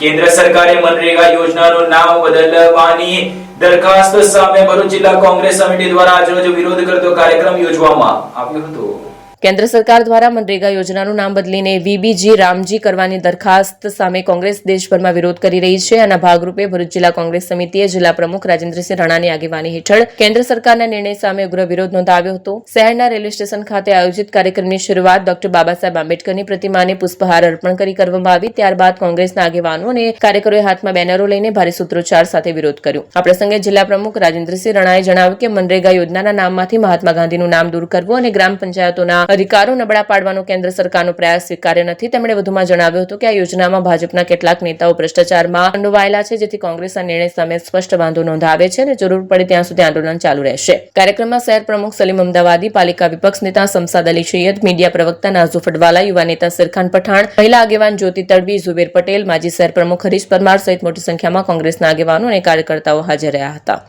કેન્દ્ર સરકારે મનરેગા યોજનાનું નામ બદલવાની દરખાસ્ત સામે ભરૂચ જિલ્લા કોંગ્રેસ સમિતિ દ્વારા આજરોજ વિરોધ કરતો કાર્યક્રમ યોજવામાં આવ્યો હતો. કેન્દ્ર સરકાર દ્વારા મનરેગા યોજનાનું નામ બદલીને વીબીજી, રામજી કરવાની દરખાસ્ત સામે કોંગ્રેસ દેશભરમાં વિરોધ કરી રહી છે. આના ભાગરૂપે ભરૂચ જિલ્લા કોંગ્રેસ સમિતિએ જિલ્લા પ્રમુખ રાજેન્દ્રસિંહ રાણાની આગેવાની હેઠળ કેન્દ્ર સરકારના નિર્ણય સામે ઉગ્ર વિરોધ નોંધાવ્યો હતો. શહેરના રેલવે સ્ટેશન ખાતે આયોજિત કાર્યક્રમની શરૂઆત ડોક્ટર બાબાસાહેબ આંબેડકરની પ્રતિમાને પુષ્પહાર અર્પણ કરી કરવામાં આવી. ત્યારબાદ કોંગ્રેસના આગેવાનો અને કાર્યકરોએ હાથમાં બેનરો લઈને ભારે સૂત્રોચ્ચાર સાથે વિરોધ કર્યો. આ પ્રસંગે જિલ્લા પ્રમુખ રાજેન્દ્રસિંહ રાણાએ જણાવ્યું કે મનરેગા યોજનાના નામમાંથી મહાત્મા ગાંધીનું નામ દૂર કરવું અને ગ્રામ પંચાયતોના અધિકારો નબળા પાડવાનો કેન્દ્ર સરકારનો પ્રયાસ સ્વીકાર્ય નથી. તેમણે વધુમાં જણાવ્યું હતું કે આ યોજનામાં ભાજપના કેટલાક નેતાઓ ભ્રષ્ટાચારમાં સંડોવાયેલા છે, જેથી કોંગ્રેસના નિર્ણય સામે સ્પષ્ટ વાંધો નોંધાવે છે અને જરૂર પડે ત્યાં સુધી આંદોલન ચાલુ રહેશે. કાર્યક્રમમાં શહેર પ્રમુખ સલીમ અમદાવાદી, પાલિકા વિપક્ષ નેતા સમસાદ અલી સૈયદ, મીડિયા પ્રવક્તા નાઝુ ફડવાલા યુવા નેતા સિરખાન પઠાણ, મહિલા આગેવાન જ્યોતિ તડવી, ઝુબેર પટેલ, માજી શહેર પ્રમુખ હરીશ પરમાર સહિત મોટી સંખ્યામાં કોંગ્રેસના આગેવાનો અને કાર્યકર્તાઓ હાજર રહ્યા હતા.